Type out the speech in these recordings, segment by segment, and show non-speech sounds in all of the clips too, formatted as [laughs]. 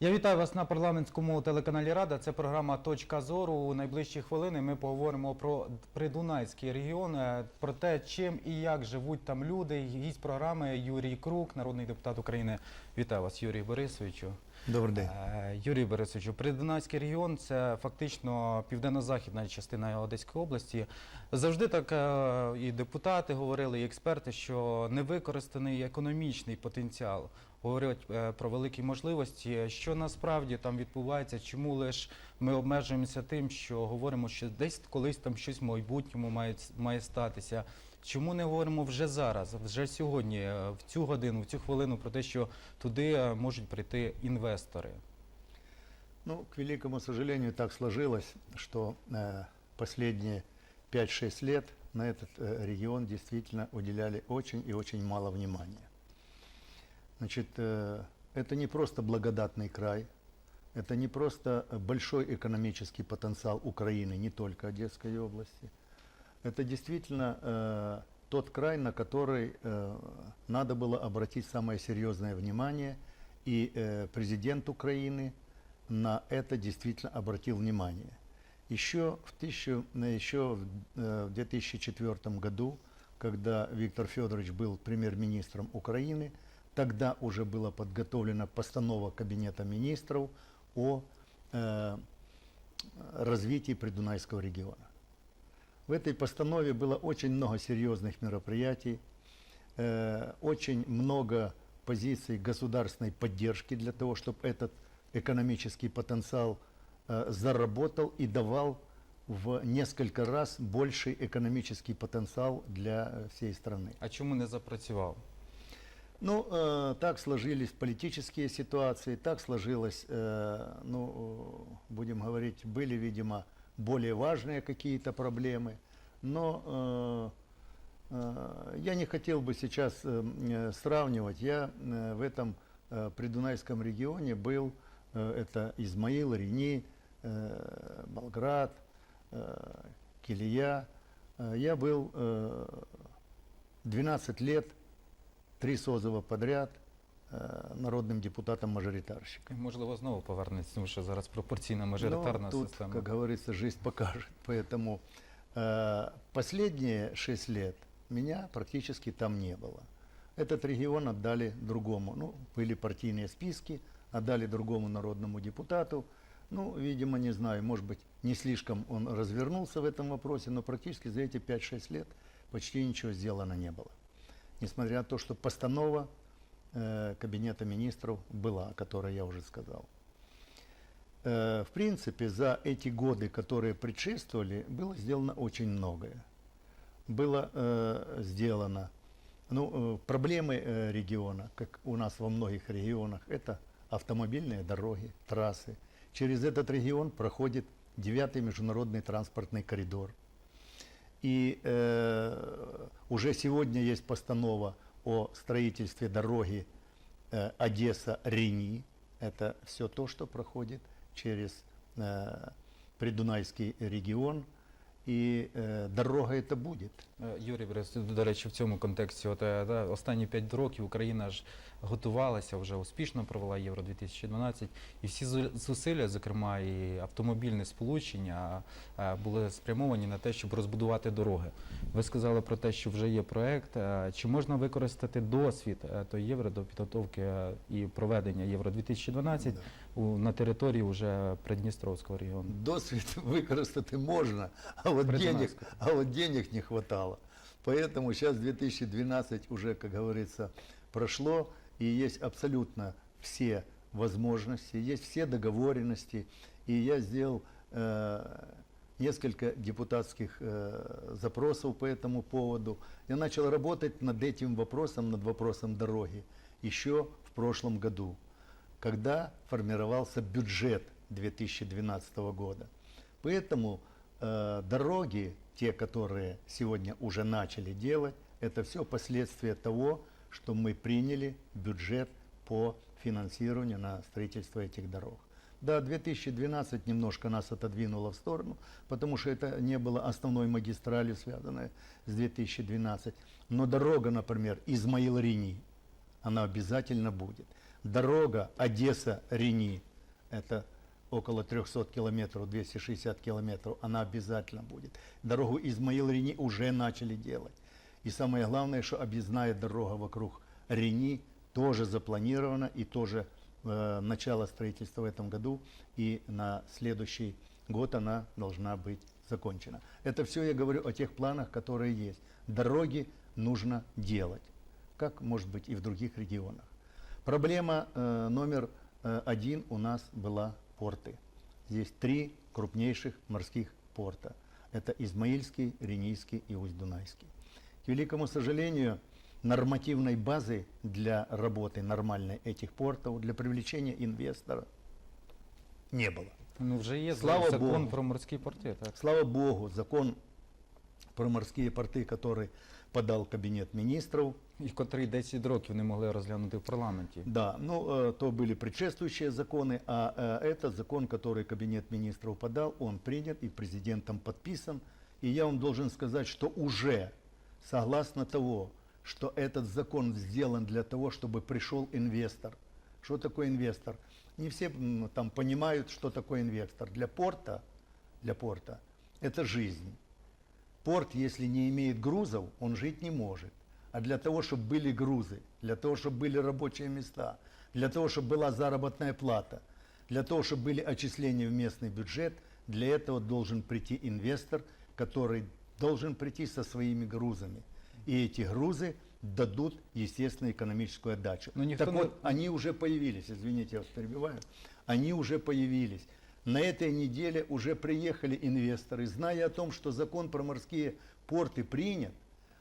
Я вітаю вас на парламентському телеканалі Рада. Це програма Точка зору. У найближчі хвилини ми поговоримо про придунайський регіон, е, про те, чим і як живуть там люди. Гість програми Юрій Крук, народний депутат України. Вітаю вас, Юрій Борисовичу. Добрий день. Е, Юрій Борисовичу, Придунайський регіон це фактично південно-західна частина Одеської області. Завжди так е, і депутати говорили, і експерти, що невикористаний економічний потенціал. Говорять е, про великі можливості. Що насправді там відбувається? Чому лише ми обмежуємося тим, що говоримо, що десь колись там щось в майбутньому має, має статися? Чому не говоримо вже зараз, вже сьогодні, в цю годину, в цю хвилину про те, що туди можуть прийти інвестори? Ну, к великому сожалению, так сложилось, что э, последние 5-6 лет на этот э, регион действительно уделяли очень и очень мало внимания. Значит, э, это не просто благодатный край, это не просто большой экономический потенциал Украины, не только Одесской области. Это действительно э, тот край, на который э, надо было обратить самое серьезное внимание, и э, президент Украины на это действительно обратил внимание. Еще в, тысячу, э, еще в, э, в 2004 году, когда Виктор Федорович был премьер-министром Украины, тогда уже была подготовлена постанова Кабинета министров о э, развитии Придунайского региона. В этой постанове было очень много серьезных мероприятий, э, очень много позиций государственной поддержки для того, чтобы этот экономический потенциал э, заработал и давал в несколько раз больший экономический потенциал для э, всей страны. А чому не запрацював? Ну, э, так сложились политические ситуации, так сложилось, э, ну, будем говорить, были, видимо, более важные какие-то проблемы, но э, э, я не хотел бы сейчас э, сравнивать. Я в этом э, Придунайском регионе был, это Измаил, Рени, э, Болград, Килия. Я был э, 12 лет три созыва подряд народным депутатом-мажоритарщиком. Можливо, знову повернеться, тому що зараз пропорційна мажоритарна Но тут, система. как говорится, жизнь покажет. Поэтому э, последние шесть лет меня практически там не было. Этот регион отдали другому. Ну, были партийные списки, отдали другому народному депутату. Ну, видимо, не знаю, может быть, не слишком он развернулся в этом вопросе, но практически за эти 5-6 лет почти ничего сделано не было. Несмотря на то, что постанова Кабинета министров была, о которой я уже сказал. Э, В принципе, за эти годы, которые предшествовали, было сделано очень многое. Было э, сделано, ну, э, проблемы э, региона, как у нас во многих регионах, это автомобильные дороги, трассы. Через этот регион проходит девятый международный транспортный коридор. И э, уже сегодня есть постанова о строительстве дороги э, Одесса-Рени. Это все то, что проходит через э, Придунайский регион. И э, дорога это будет. Е, Юрій Борисович, до речі, в цьому контексті, от, е, да, останні 5 років Україна ж готувалася, вже успішно провела Євро 2012, і всі зусилля, зокрема і автомобільне сполучення, е, були спрямовані на те, щоб розбудувати дороги. Ви сказали про те, що вже є проект. Е, Чи можна використати досвід е, то євро до підготовки е, і проведення Євро 2012 у, на території вже Придністровського регіону? Досвід [laughs] використати можна, а вот, денег, Придунайського. а вот денег не хватало. Поэтому сейчас 2012 уже, как говорится, прошло, и есть абсолютно все возможности, есть все договоренности. И я сделал э, несколько депутатских э, запросов по этому поводу. Я начал работать над этим вопросом, над вопросом дороги еще в прошлом году, когда формировался бюджет 2012 года. Поэтому э, дороги, те, которые сегодня уже начали делать, это все последствия того, что мы приняли бюджет по финансированию на строительство этих дорог. Да, 2012 немножко нас отодвинуло в сторону, потому что это не было основной магистралью, связанной с 2012. Но дорога, например, Измаил-Рени, она обязательно будет. Дорога Одесса-Рени, это около 300 километров, 260 километров, она обязательно будет. Дорогу Измаил-Рени уже начали делать. И самое главное, что объездная дорога вокруг Рени тоже запланирована и тоже э, начало строительства в этом году и на следующий год она должна быть закончена. Это все я говорю о тех планах, которые есть. Дороги нужно делать, как может быть и в других регионах. Проблема э, номер э, один у нас была порты. Здесь три крупнейших морских порта. Это Измаильский, Ренийский и Усть-Дунайский. К великому сожалению, нормативной базы для работы нормальной этих портов, для привлечения инвестора не было. Ну вже є Слава закон Богу. про морські порти, так. Слава Богу, закон про морские порты, который подал Кабинет министров, І котрий 10 років не могли розглянути в парламенті. Да, ну э, то были предшествующие законы, а э, этот закон, который Кабинет министров подал, он принят и президентом подписан. И я вам должен сказать, что уже согласно того, что этот закон сделан для того, чтобы пришел инвестор. Что такое инвестор? Не все м, там понимают, что такое инвестор. Для порта, для порта это жизнь. Порт, если не имеет грузов, он жить не может. А для того, чтобы были грузы, для того, чтобы были рабочие места, для того, чтобы была заработная плата, для того, чтобы были отчисления в местный бюджет, для этого должен прийти инвестор, который должен прийти со своими грузами. И эти грузы дадут, естественно, экономическую отдачу. Но никто так не- вот, они уже появились, извините, я вас перебиваю, они уже появились. На этой неделе уже приехали инвесторы, зная о том, что закон про морские порты принят,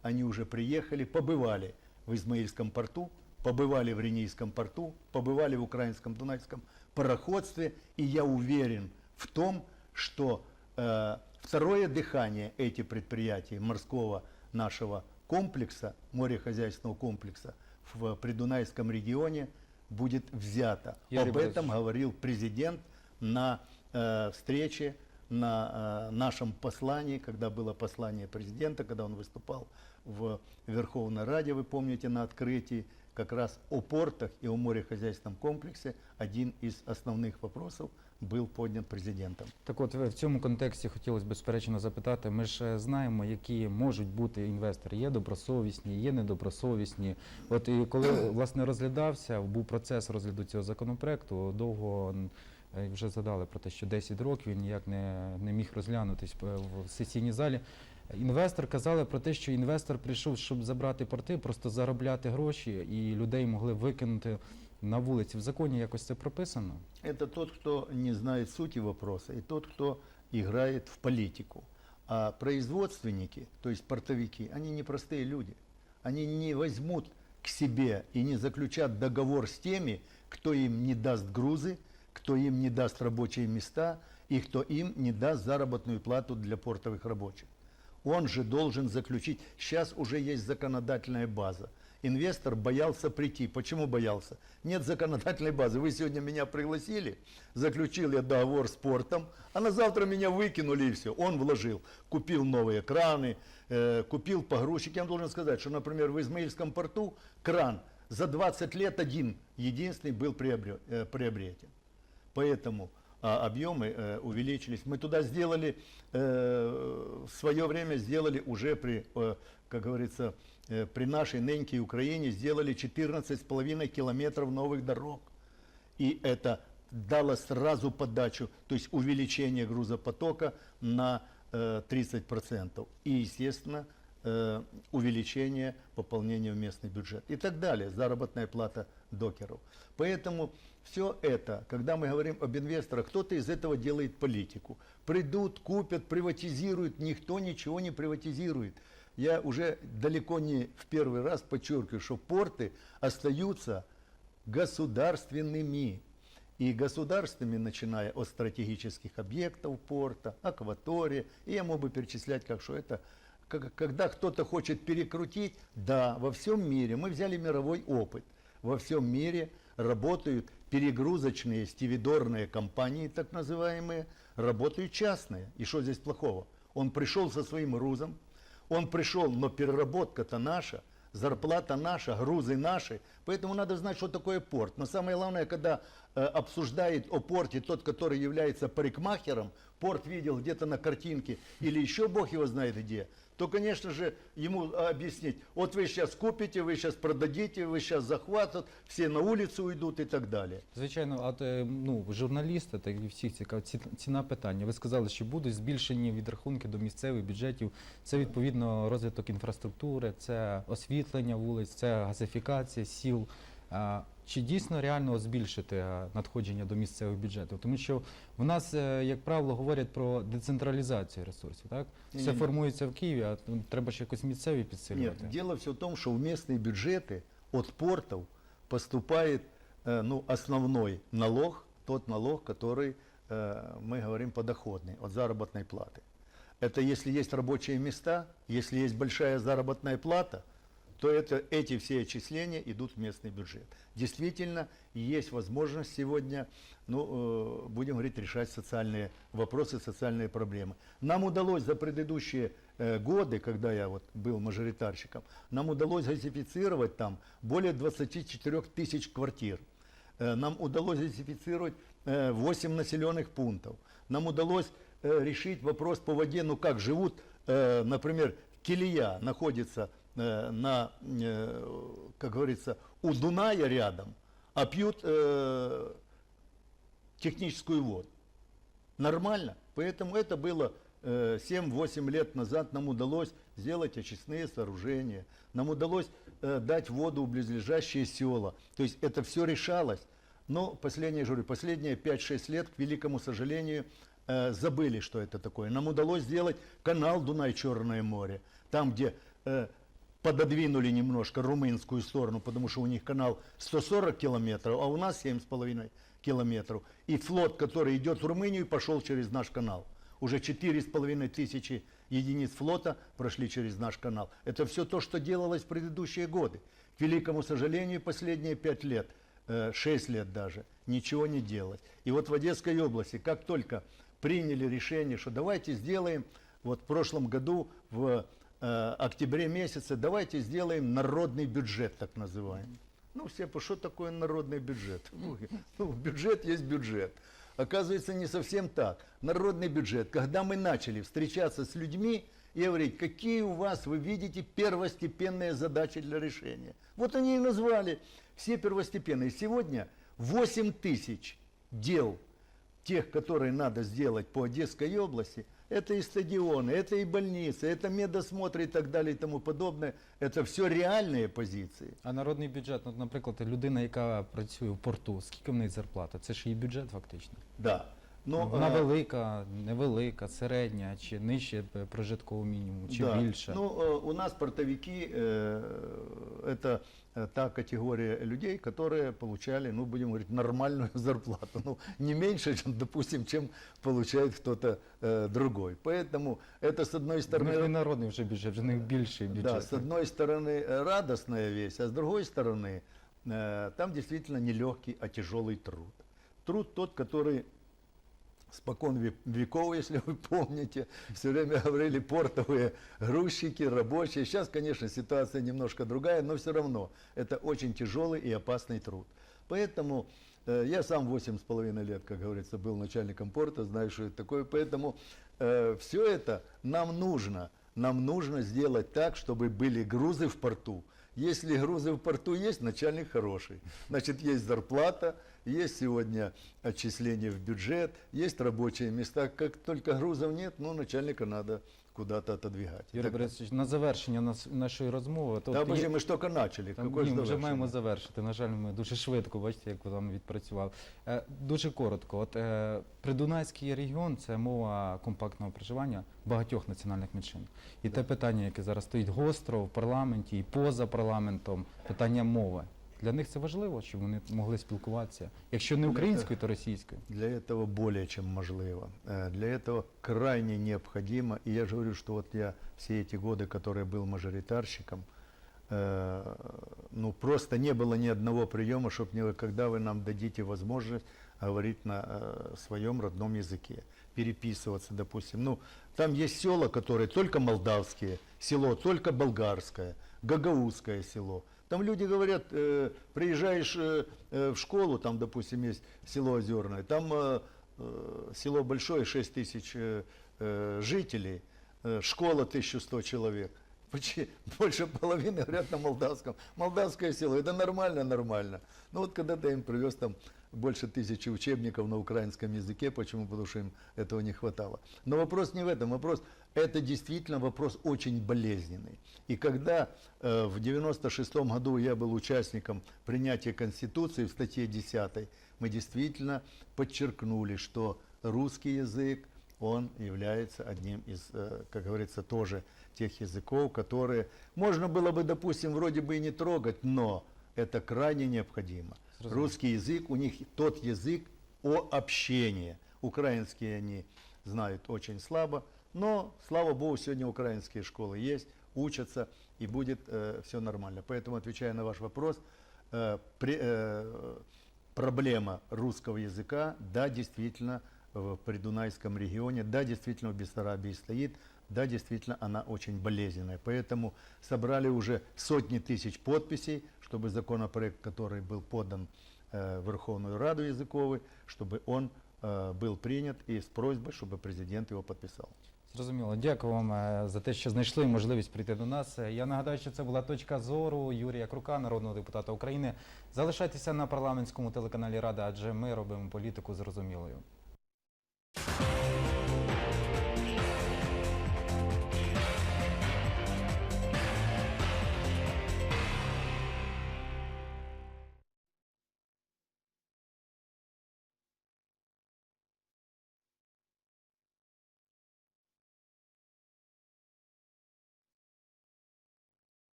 они уже приехали, побывали в Измаильском порту, побывали в Ренийском порту, побывали в украинском Дунайском пароходстве, и я уверен в том, что э, второе дыхание эти предприятия морского нашего комплекса, морехозяйственного комплекса в Придунайском регионе будет взято. Юрий Об этом говорил президент на э, встрече, на э, нашем послании, когда было послание президента, когда он выступал в Верховной Раде, вы помните, на открытии, как раз о портах и о морехозяйственном комплексе один из основных вопросов был поднят президентом. Так от в цьому контексті хотілося безперечно запитати. Ми ж е, знаємо, які можуть бути інвестори. Є добросовісні, є недобросовісні. От і коли власне розглядався, був процес розгляду цього законопроекту, довго м, е, вже задали про те, що 10 років він ніяк не, не міг розглянутись е, в сесійній залі. Інвестор казали про те, що інвестор прийшов, щоб забрати порти, просто заробляти гроші, і людей могли викинути на вулиці. В законі якось це прописано. Это тот, кто не знает сути вопроса, и тот, кто играет в политику. А производственники, то есть портовики, они не простые люди. Они не возьмут к себе и не заключат договор с теми, кто им не даст грузы, кто им не даст рабочие места и кто им не даст заработную плату для портовых рабочих. Он же должен заключить, сейчас уже есть законодательная база. Инвестор боялся прийти. Почему боялся? Нет законодательной базы. Вы сегодня меня пригласили, заключил я договор с портом, а на завтра меня выкинули и все. Он вложил, купил новые краны, э, купил погрузчик. Я вам должен сказать, что, например, в Измаильском порту кран за 20 лет один, единственный был э, приобретен. Поэтому а, объемы э, увеличились. Мы туда сделали, э, в свое время сделали уже при, э, как говорится, при нашей нынке Украине сделали 14,5 километров новых дорог. И это дало сразу подачу, то есть увеличение грузопотока на э, 30%. И, естественно, увеличение пополнения в местный бюджет и так далее, заработная плата докеров. Поэтому все это, когда мы говорим об инвесторах, кто-то из этого делает политику. Придут, купят, приватизируют, никто ничего не приватизирует. Я уже далеко не в первый раз подчеркиваю, что порты остаются государственными. И государственными, начиная от стратегических объектов порта, акватории, и я мог бы перечислять, как что это, когда кто-то хочет перекрутить, да, во всем мире, мы взяли мировой опыт, во всем мире работают перегрузочные стивидорные компании, так называемые, работают частные. И что здесь плохого? Он пришел со своим грузом, он пришел, но переработка-то наша, зарплата наша, грузы наши, поэтому надо знать, что такое порт. Но самое главное, когда обсуждает о порте тот, который является парикмахером, порт видел где-то на картинке или еще бог его знает где, то, конечно же, ему объяснить, вот вы сейчас купите, вы сейчас продадите, вы сейчас захватят, все на улицу уйдут и так далее. Звичайно, а от е, ну, журналіста та і всіх цікаво ці- ціна питання. Ви сказали, що будуть збільшені відрахунки до місцевих бюджетів. Це відповідно розвиток інфраструктури, це освітлення вулиць, це газифікація сіл. А, Чи дійсно реально збільшити е, надходження до місцевих бюджетів? Тому що в нас, е, як правило, говорять про децентралізацію ресурсів. Так все Ні-ні-ні. формується в Києві, а ну, треба ж якось місцеві підсилювати. Нет, дело все в том, что в местные бюджеты от портов поступает э, ну, основной налог, тот налог, который э, мы говорим подоходный, от заработной платы. Это если есть рабочие места, если есть большая заработная плата, то это, эти все отчисления идут в местный бюджет. Действительно, есть возможность сегодня, ну, э, будем говорить, решать социальные вопросы, социальные проблемы. Нам удалось за предыдущие э, годы, когда я вот был мажоритарщиком, нам удалось газифицировать там более 24 тысяч квартир. Э, Нам удалось газифицировать э, 8 населенных пунктов. Нам удалось э, решить вопрос по воде, ну как живут, э, например, Килия находится э, на, э, как говорится, у Дуная рядом, а пьют э, техническую воду. Нормально. Поэтому это было э, 7-8 лет назад нам удалось сделать очистные сооружения. Нам удалось э, дать воду в близлежащие села. То есть это все решалось. Но последние, я говорю, последние 5-6 лет, к великому сожалению, э, забыли, что это такое. Нам удалось сделать канал Дунай-Черное море. Там, где э, пододвинули немножко румынскую сторону, потому что у них канал 140 километров, а у нас 7,5 километров. И флот, который идет в Румынию, пошел через наш канал. Уже 4,5 тысячи единиц флота прошли через наш канал. Это все то, что делалось в предыдущие годы. К великому сожалению, последние 5 лет, 6 лет даже, ничего не делалось. И вот в Одесской области, как только приняли решение, что давайте сделаем, вот в прошлом году, в э, октябре месяце, давайте сделаем народный бюджет, так называемый. Ну, все, что такое народный бюджет? [laughs] Ну, ну, бюджет есть бюджет. Оказывается, не совсем так. Народный бюджет, когда мы начали встречаться с людьми и говорить, какие у вас, вы видите, первостепенные задачи для решения. Вот они и назвали все первостепенные. Сегодня 8 тысяч дел, тех, которые надо сделать по Одесской области, это и стадионы, это и больницы, это медосмотры и так далее и тому подобное. Это все реальные позиции. А народний бюджет, ну, наприклад, людина, яка працює в порту, скільки в неї зарплата? Це ж її бюджет фактично. Да. Но, Вона э, велика, невелика, середня, чи нижче е, прожиткового мінімуму, чи да. більше. Ну, э, у нас портовики э, это э, та категория людей, которые получали, ну, будем говорить, нормальную [laughs] зарплату. Ну, не меньше, чем, допустим, чем получает кто-то э, другой. Поэтому это, с одной стороны, народний вже бюджет, вже не більший бюджет. Да, с одной стороны э, радостная весть, а с другой стороны э, там действительно не легкий, а тяжелый труд. Труд тот, который спокон ве- веков, если вы помните, все время говорили портовые грузчики, рабочие. Сейчас, конечно, ситуация немножко другая, но все равно это очень тяжелый и опасный труд. Поэтому э, я сам восемь с половиной лет, как говорится, был начальником порта, знаю, что это такое. Поэтому все это нам нужно. Нам нужно сделать так, чтобы были грузы в порту. Если грузы в порту есть, начальник хороший. Значит, есть зарплата, есть сегодня отчисления в бюджет, есть рабочие места. Как только грузов нет, ну, начальника надо куда-то отодвигать. Юрій Борисович, на завершення нас- нашої розмови. то да, от є- подожди, ж. Там, Какое ні, ж ми вже маємо завершити. На жаль, ми дуже швидко, бачите, як ви там відпрацювали. Е, дуже коротко. От е, Придунайський регіон це мова компактного проживання багатьох національних меншин. І те питання, яке зараз стоїть гостро в парламенті і поза парламентом, питання мови. Для них це важливо, щоб вони могли спілкуватися. Якщо не українською, то російською. Для этого более чем можливо. Э, Для этого крайне необходимо. И я же говорю, что вот я все эти годы, которые был мажоритарщиком, э, ну просто не было ни одного приема, чтобы не когда вы нам дадите возможность говорить на э, своем родном языке. переписываться, допустим. Ну, там есть села, которые только молдавские, село только болгарское, гагаузское село. там люди говорят, э, приезжаешь э, э, в школу, там, допустим, есть село Озерное, там э, э, село большое, 6 тысяч э, э, жителей, э, школа 1100 человек. [laughs] Почти больше половины говорят на молдавском. Молдавское село, это нормально, нормально. Ну вот когда-то им привез там больше тысячи учебников на украинском языке. Почему? Потому что им этого не хватало. Но вопрос не в этом. Вопрос, это действительно вопрос очень болезненный. И когда э, в 96 году я был участником принятия Конституции в статье 10, мы действительно подчеркнули, что русский язык, он является одним из, э, как говорится, тоже тех языков, которые можно было бы, допустим, вроде бы и не трогать, но это крайне необходимо. Зрозуміло. Русский язык, у них тот язык о общении. Украинский они знают очень слабо, но, слава богу, сегодня украинские школы есть, учатся, и будет все нормально. Поэтому, отвечая на ваш вопрос, э, при- э, проблема русского языка, да, действительно, в Придунайском регионе, да, действительно, в Бессарабии стоит, да, действительно, она очень болезненная. Поэтому собрали уже сотни тысяч подписей, чтобы законопроект, который был подан э, в Верховную Раду языковой, чтобы он э, был принят и с просьбой, чтобы президент его подписал. Зрозуміло. Дякую вам е, за те, що знайшли можливість прийти до нас. Е, Я нагадаю, що це була точка зору Юрія Крука, народного депутата України. Залишайтеся на парламентському телеканалі Рада, адже ми робимо політику зрозумілою.